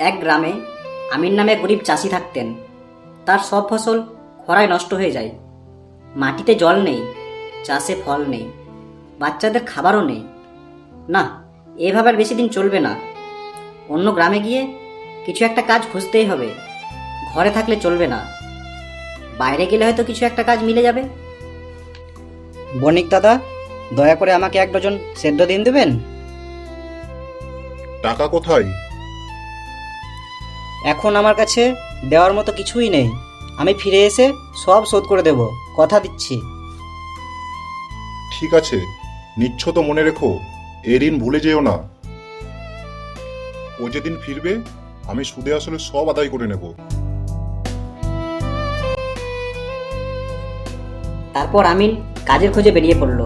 এক গ্রামে আমির নামে গরিব চাষি থাকতেন। তার সব ফসল খরায় নষ্ট হয়ে যায়। মাটিতে জল নেই চাষে ফল নেই বাচ্চাদের খাবারও নেই। না এভাবে আর বেশি দিন চলবে না। অন্য গ্রামে গিয়ে কিছু একটা কাজ খুঁজতেই হবে। ঘরে থাকলে চলবে না। বাইরে গেলে হয়তো কিছু একটা কাজ মিলে যাবে। বণিক দাদা দয়া করে আমাকে এক ডজন সেদ্ধ দিন দেবেন? টাকা কোথায়? এখন আমার কাছে দেওয়ার মতো কিছুই নেই। আমি ফিরে এসে সব শোধ করে দেব কথা দিচ্ছি। ঠিক আছে নিচ্ছ তো মনে রেখো এ ঋণ ভুলে যেও না। ও যেদিন ফিরবে আমি সুদে আসলে সব আদায় করে নেব। তারপর আমিন কাজের খোঁজে বেরিয়ে পড়ল।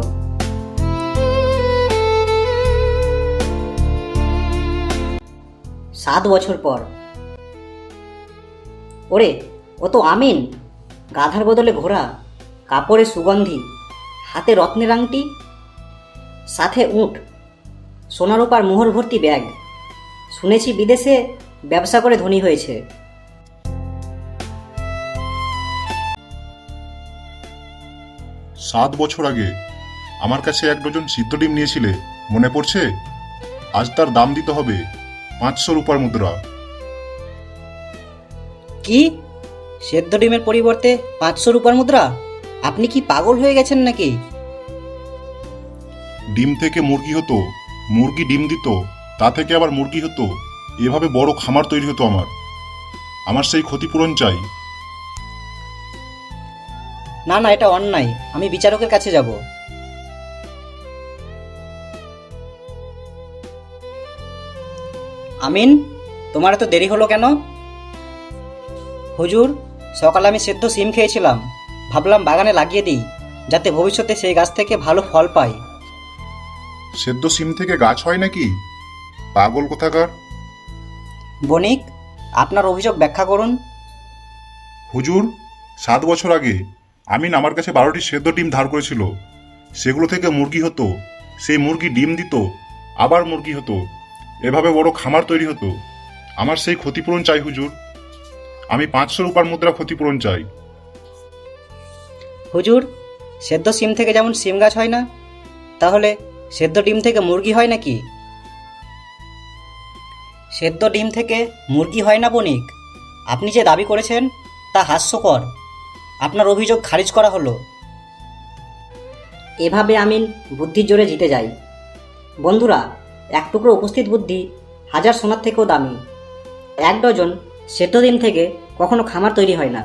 সাত বছর পর ওরে, ও তো আমিন। গাধার বদলে ঘোড়া কাপড়ে সুগন্ধি, হাতে রত্নের আংটি, সাথে উঁট, সোনার ওপার মোহর ভর্তি ব্যাগ। শুনেছি বিদেশে ব্যবসা করে ধনী হয়েছে। সাত বছর আগে আমার কাছে এক ডজন সিদ্ধ ডিম নিয়েছিলে, মনে পড়ছে? আজ তার দাম দিতে হবে পাঁচশো রূপার মুদ্রা। কি? সেদ্ধ ডিমের পরিবর্তে পাঁচশো রূপার মুদ্রা? আপনি কি পাগল হয়ে গেছেন নাকি? ডিম থেকে মুরগি হতো মুরগি ডিম দিত তা থেকে আবার মুরগি হতো এভাবে বড় খামার তৈরি হতো আমার। আমার সেই ক্ষতিপূরণ চাই। না না এটা অন্যায়। আমি বিচারকের কাছে যাব। আমিন তোমার এত দেরি হলো কেন? হুজুর সকালে আমি সেদ্ধ সিম খেয়েছিলাম। ভাবলাম বাগানে লাগিয়ে দিই যাতে ভবিষ্যতে সেই গাছ থেকে ভালো ফল পাই। সেদ্ধ সিম থেকে গাছ হয় নাকি? পাগল কোথাকার? বণিক আপনার অভিযোগ ব্যাখ্যা করুন। হুজুর সাত বছর আগে আমিন আমার কাছে বারোটি সেদ্ধ ডিম ধার করেছিল। সেগুলো থেকে মুরগি হতো। সেই মুরগি ডিম দিত আবার মুরগি হতো। এভাবে বড় খামার তৈরি হতো। আমার সেই ক্ষতিপূরণ চাই হুজুর। আমি পাঁচশো রূপার মুদ্রা ক্ষতিপূরণ চাই। হুজুর, সেদ্ধ সিম থেকে যেমন সিম গাছ হয় না, তাহলে সেদ্ধ ডিম থেকে মুরগি হয় নাকি? সেদ্ধ ডিম থেকে মুরগি হয় না বণিক? আপনি যে দাবি করেছেন, তা হাস্যকর। আপনার অভিযোগ খারিজ করা হলো। এভাবে আমিন বুদ্ধির জোরে জিতে যাই। বন্ধুরা, এক টুকরো উপস্থিত বুদ্ধি হাজার সোনার থেকেও দামি। এক ডজন সেদ্ধ দিন থেকে কখনো খামার তৈরি হয় না।